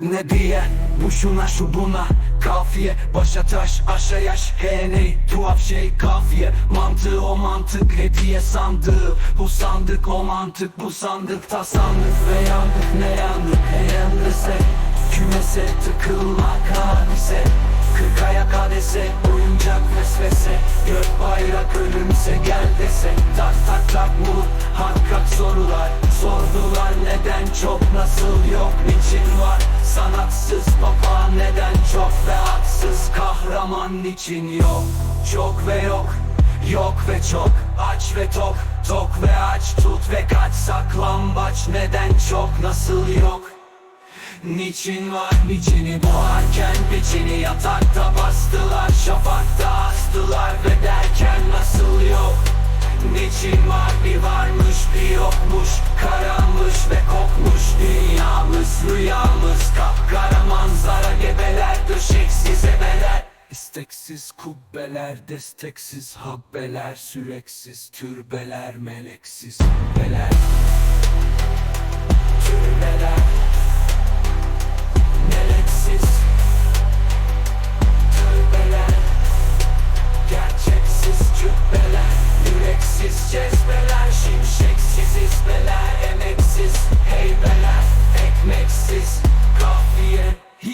Ne diye? Bu şuna şu buna. Kafiye başa taş aşağı yaş. He ne? Tuhaf şey kafiye. Mantığı o mantık hediye sandığı? Bu sandık o mantık bu sandık. Ta sandık Ve yandık ne yandık? He yandıse Kümese tıkılmak hadise. Kırk ayak adese oyuncak vesvese. Gök bayrak ölümse gel dese. Tak tak tak bu hakikat sorular Sordular neden çok nasıl yok niçin var? Sanatsız baba neden çok ve haksız? Kahraman niçin yok? Çok ve yok Yok ve çok. Aç ve tok Tok ve aç. Tut ve kaç saklambaç. Neden çok nasıl yok? Niçin var niçini boğarken biçini yatakta bastılar. Şafakta astılar ve derken nasıl yok? Niçin var bir varmış bir yokmuş Karamış ve kokmuş dünyamız Rüyamız kapkara manzara gebeler Döşeksiz ebeler İsteksiz kubbeler, desteksiz habbeler Süreksiz türbeler, meleksiz kubbeler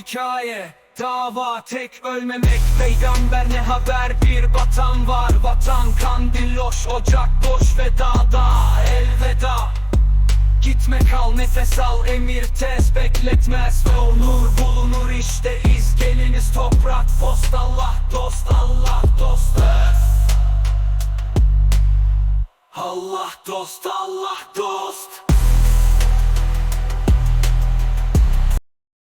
Hikaye. Dava tek ölmemek Peygamber ne haber? Bir vatan var Vatan kandil loş ocak boş ve dağda elveda. Gitme kal nefes al emir tez bekletmez olur bulunur işte iz geliniz toprak post Allah dost Allah dost Allah dost